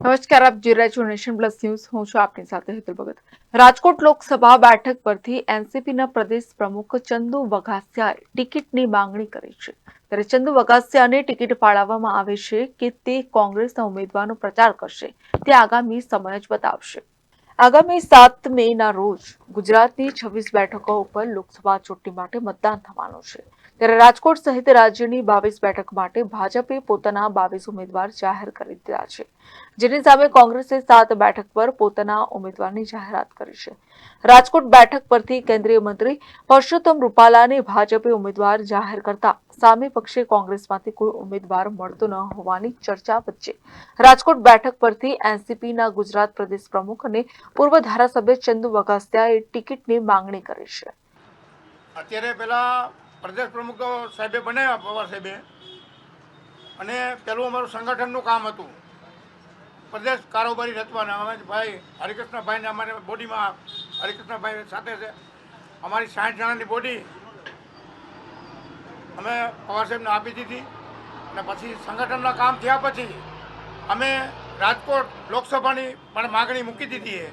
નમસ્કાર, આપ જોઈ રહ્યા નેશન પ્લસ ન્યૂઝ. હું છું આપની સાથે હેતુલ ભગત. રાજકોટ લોકસભા બેઠક પરથી એનસીપીના પ્રદેશ પ્રમુખ ચંદુ વઘાસિયાએ ટિકિટની માંગણી કરી છે. ત્યારે ચંદુ વઘાસિયાને ટિકિટ ફાળવવામાં આવે છે કે તે કોંગ્રેસના ઉમેદવારનો પ્રચાર કરશે, તે આગામી સમય જ બતાવશે. આગામી સાત મે ના રોજ ગુજરાતની છવ્વીસ બેઠકો ઉપર લોકસભા ચૂંટણી માટે મતદાન થવાનું છે. ત્યારે રાજકોટ સહિત રાજ્યની બાવીસ બેઠક માટે ભાજપે પોતાના બાવીસ ઉમેદવાર જાહેર કરી દીધા છે. જેની સામે કોંગ્રેસે સાત બેઠક પર પોતાના ઉમેદવારની જાહેરાત કરી છે. રાજકોટ બેઠક પરથી કેન્દ્રીય મંત્રી પરસોત્તમ રૂપાલાને ભાજપે ઉમેદવાર જાહેર કરતા સામે પક્ષે કોંગ્રેસમાંથી કોઈ ઉમેદવાર મળતો ન હોવાની ચર્ચા વચ્ચે રાજકોટ બેઠક પરથી એનસીપીના ગુજરાત પ્રદેશ પ્રમુખ અને પૂર્વ ધારાસભ્ય ચંદુ વઘાસિયાએ ટિકિટની માંગણી કરી છે. અત્યારે પેલા પ્રદેશ પ્રમુખ સાહેબે બનાવ્યા, પવાર સાહેબે. અને પેલું અમારું સંગઠનનું કામ હતું. પ્રદેશ કારોબારી રચવાના. અમે ભાઈ હરિકૃષ્ણભાઈને અમારે બોડીમાં, હરિકૃષ્ણભાઈ સાથે છે. અમારી સાઠ જણાની બોડી અમે પવાર સાહેબને આપી દીધી. અને પછી સંગઠનના કામ થયા પછી અમે રાજકોટ લોકસભાની પણ માગણી મૂકી દીધી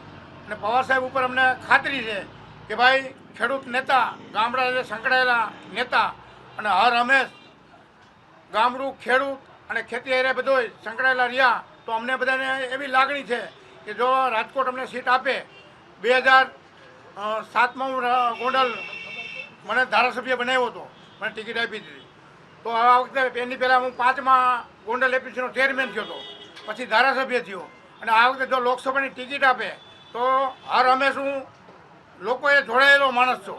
અને પવાર સાહેબ ઉપર અમને ખાતરી છે કે ભાઈ ખેડૂત નેતા, ગામડા સંકળાયેલા નેતા અને હર હંમેશ ગામડું, ખેડૂત અને ખેતી એરે બધોય સંકળાયેલા રહ્યા, તો અમને બધાને એવી લાગણી છે કે જો રાજકોટ અમને સીટ આપે, બે હજાર સાતમાં હું ગોંડલ મને ધારાસભ્ય બનાવ્યો હતો, મને ટિકિટ આપી દીધી. તો આ વખતે એની પહેલાં હું પાંચમાં ગોંડલ એપીસીનો ચેરમેન થયો હતો, પછી ધારાસભ્ય થયો. અને આ વખતે જો લોકસભાની ટિકિટ આપે, તો હર હંમેશ હું લોકોએ જોડાયેલો માણસ છો.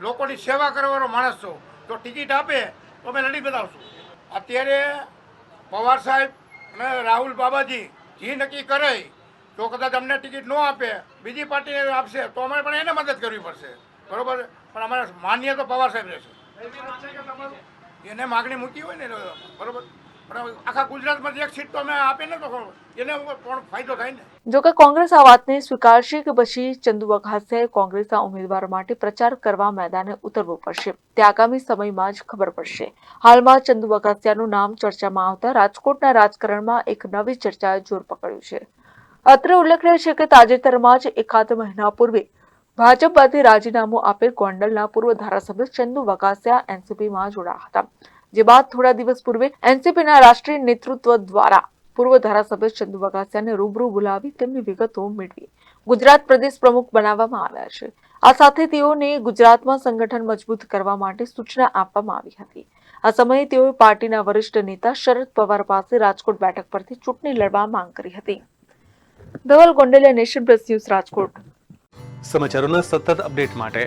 લોકોની સેવા કરવાનો માણસ છો. જો ટિકિટ આપે, તો અમે લડી બતાવશું અત્યારે પવાર સાહેબ અને રાહુલ બાબાજી જે નક્કી કરે, તો કદાચ અમને ટિકિટ ન આપે, બીજી પાર્ટીને આપશે, તો અમારે પણ એને મદદ કરવી પડશે. બરોબર? પણ અમારે માન્ય તો પવાર સાહેબ રહેશે. એને માગણી મૂકી હોય ને, બરોબર? પણ આખા એક જોકે કોંગ્રેસ આ વાતને સ્વીકારશે કે પછી ચંદુ વઘાસે કોંગ્રેસના ઉમેદવાર માટે પ્રચાર કરવા મેદાને ઉતરવું પડશે. તે આગામી સમયમાં જ ખબર પડશે. હાલમાં ચંદુ વઘાસિયાનું નામ ચર્ચામાં આવતા રાજકોટના રાજકારણમાં એક નવી ચર્ચાએ જોર પકડ્યું છે. અત્રે ઉલ્લેખનીય છે કે તાજેતરમાં જ એકાદ મહિના પૂર્વે ભાજપમાંથી રાજીનામું આપેલ ગોંડલના પૂર્વ ધારાસભ્ય ચંદુ વઘાસિયા એનસીપીમાં જોડાયા હતા. જે બાદ થોડા દિવસ પૂર્વે એનસીપીના રાષ્ટ્રીય નેતૃત્વ દ્વારા પૂર્વ ધારાસભ્ય ચંદુ વઘાસિયાને રૂબરૂ બોલાવી તેમની વિગતો મેળવી. ગુજરાત પ્રદેશ પ્રમુખ બનાવવામાં આવ્યા છે. આ સાથે તેઓને ગુજરાતમાં સંગઠન મજબૂત કરવા માટે સૂચના આપવામાં આવી હતી. આ સમયે તેઓએ પાર્ટીના વરિષ્ઠ નેતા શરદ પવાર પાસે રાજકોટ બેઠક પરથી ચૂંટણી લડવા માંગ કરી હતી. Dhaval Gondaliya nation plus news Rajkot. સમાચારોના સતત અપડેટ માટે